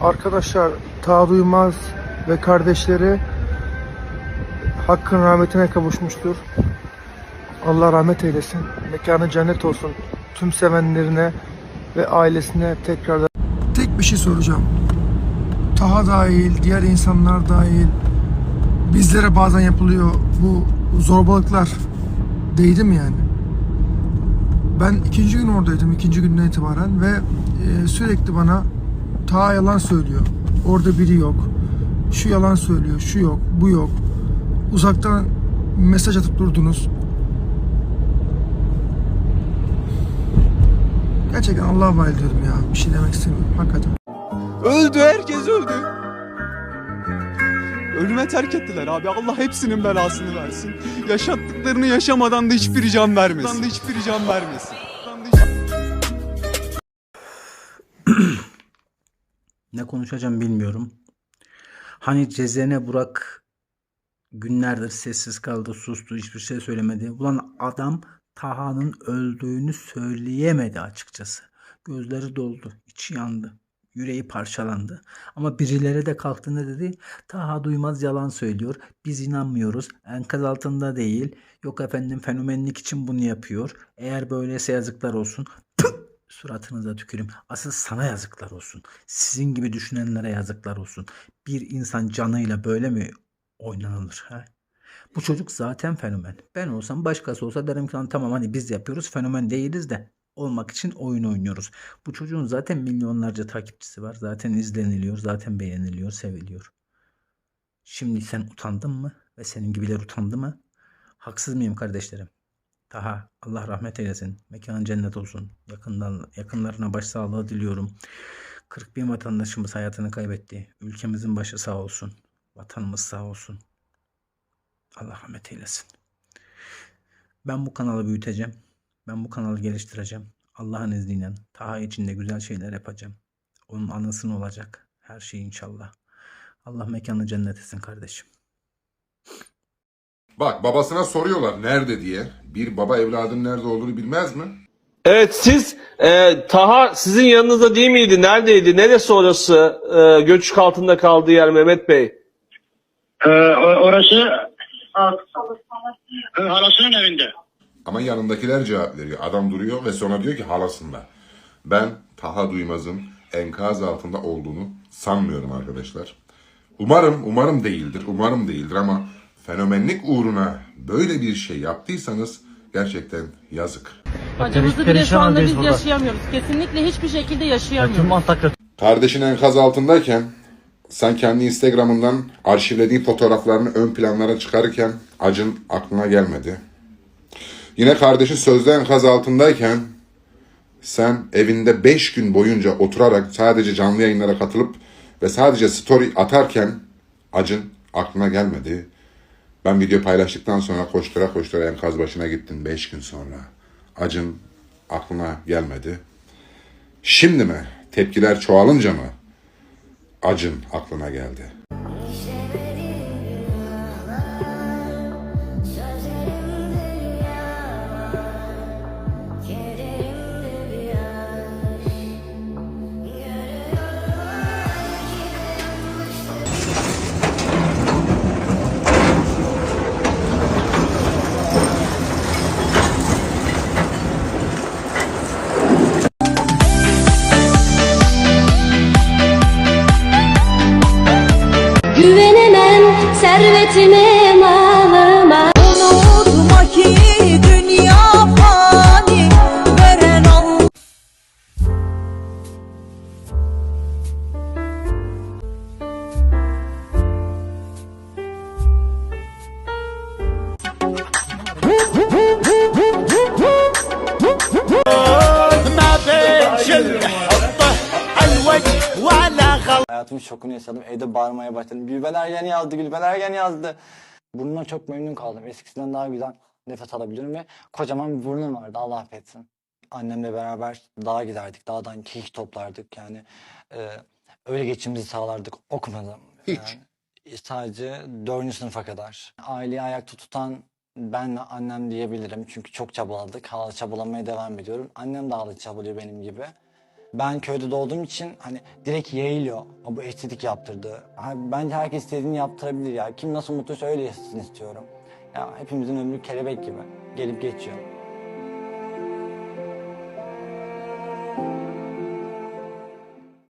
Arkadaşlar Ta Duymaz ve kardeşleri Hakkın rahmetine kavuşmuştur. Allah rahmet eylesin. Mekanı cennet olsun. Tüm sevenlerine ve ailesine tekrardan. Tek bir şey soracağım. Taha dahil, diğer insanlar dahil bizlere bazen yapılıyor bu zorbalıklar. Değdi mi yani? Ben ikinci gün oradaydım, ikinci günden itibaren ve e, sürekli bana ta yalan söylüyor. Orada biri yok. Şu yalan söylüyor, şu yok, bu yok. Uzaktan mesaj atıp durdunuz. Gerçekten Allah'a emanet ediyorum ya. Bir şey demek istemiyorum. Hakikaten. Öldü herkes öldü. Ölüme terk ettiler abi. Allah hepsinin belasını versin. Yaşattıklarını yaşamadan da hiçbir can vermesin. Da hiçbir can vermesin. Ne konuşacağım bilmiyorum. Hani Cezene Burak günlerdir sessiz kaldı, sustu, hiçbir şey söylemedi. Ulan adam Taha'nın öldüğünü söyleyemedi açıkçası. Gözleri doldu, içi yandı. Yüreği parçalandı. Ama birileri de kalktı ne dedi? Taha Duymaz yalan söylüyor. Biz inanmıyoruz. Enkaz altında değil. Yok efendim fenomenlik için bunu yapıyor. Eğer böyleyse yazıklar olsun. Püh! Suratınıza tüküreyim. Asıl sana yazıklar olsun. Sizin gibi düşünenlere yazıklar olsun. Bir insan canıyla böyle mi oynanılır? He? Bu çocuk zaten fenomen. Ben olsam başkası olsa derim ki "Lan tamam hani biz yapıyoruz fenomen değiliz de olmak için oyun oynuyoruz. Bu çocuğun zaten milyonlarca takipçisi var. Zaten izleniliyor, zaten beğeniliyor, seviliyor. Şimdi sen utandın mı? Ve senin gibiler utandı mı? Haksız mıyım kardeşlerim? Taha Allah rahmet eylesin. Mekan cennet olsun. Yakından, yakınlarına başsağlığı diliyorum. 40 bin vatandaşımız hayatını kaybetti. Ülkemizin başı sağ olsun. Vatanımız sağ olsun. Allah rahmet eylesin. Ben bu kanalı büyüteceğim. Ben bu kanalı geliştireceğim. Allah'ın izniyle Taha için de güzel şeyler yapacağım. Onun anısını olacak. Her şey inşallah. Allah mekanı cennet etsin kardeşim. Bak babasına soruyorlar nerede diye. Bir baba evladın nerede olduğunu bilmez mi? Evet siz e, Taha sizin yanınızda değil miydi? Neredeydi? Neresi orası? E, göçük altında kaldığı yer Mehmet Bey. Ee, orası Ee, halasının evinde. Ama yanındakiler cevap veriyor. Adam duruyor ve sonra diyor ki halasında. Ben Taha Duymaz'ın enkaz altında olduğunu sanmıyorum arkadaşlar. Umarım, umarım değildir. Umarım değildir ama fenomenlik uğruna böyle bir şey yaptıysanız gerçekten yazık. Acımızı bile şu anda biz yaşayamıyoruz. Kesinlikle hiçbir şekilde yaşayamıyoruz. Kardeşin enkaz altındayken sen kendi Instagram'ından arşivlediğin fotoğraflarını ön planlara çıkarırken acın aklına gelmedi. Yine kardeşi sözde enkaz altındayken sen evinde 5 gün boyunca oturarak sadece canlı yayınlara katılıp ve sadece story atarken acın aklına gelmedi. Ben video paylaştıktan sonra koştura koştura enkaz başına gittin 5 gün sonra. Acın aklına gelmedi. Şimdi mi? Tepkiler çoğalınca mı? Acın aklına geldi. servetime mal Hayatımın şokunu yaşadım. Evde bağırmaya başladım. Gülben Ergen yazdı, Gülben Ergen yazdı. Burnumdan çok memnun kaldım. Eskisinden daha güzel nefes alabiliyorum ve kocaman bir burnum vardı. Allah affetsin. Annemle beraber dağa giderdik. Dağdan keyik toplardık. Yani e, öyle geçimimizi sağlardık. Okumadım. Hiç. Yani, sadece dördüncü sınıfa kadar. Aileyi ayakta tutan benle annem diyebilirim. Çünkü çok çabaladık. Hala çabalamaya devam ediyorum. Annem de hala çabalıyor benim gibi. Ben köyde doğduğum için hani direkt yayılıyor. Ha, bu estetik yaptırdı. Bence herkes istediğini yaptırabilir ya. Kim nasıl mutluysa öyle yaşasın istiyorum. Ya hepimizin ömrü kelebek gibi. Gelip geçiyor.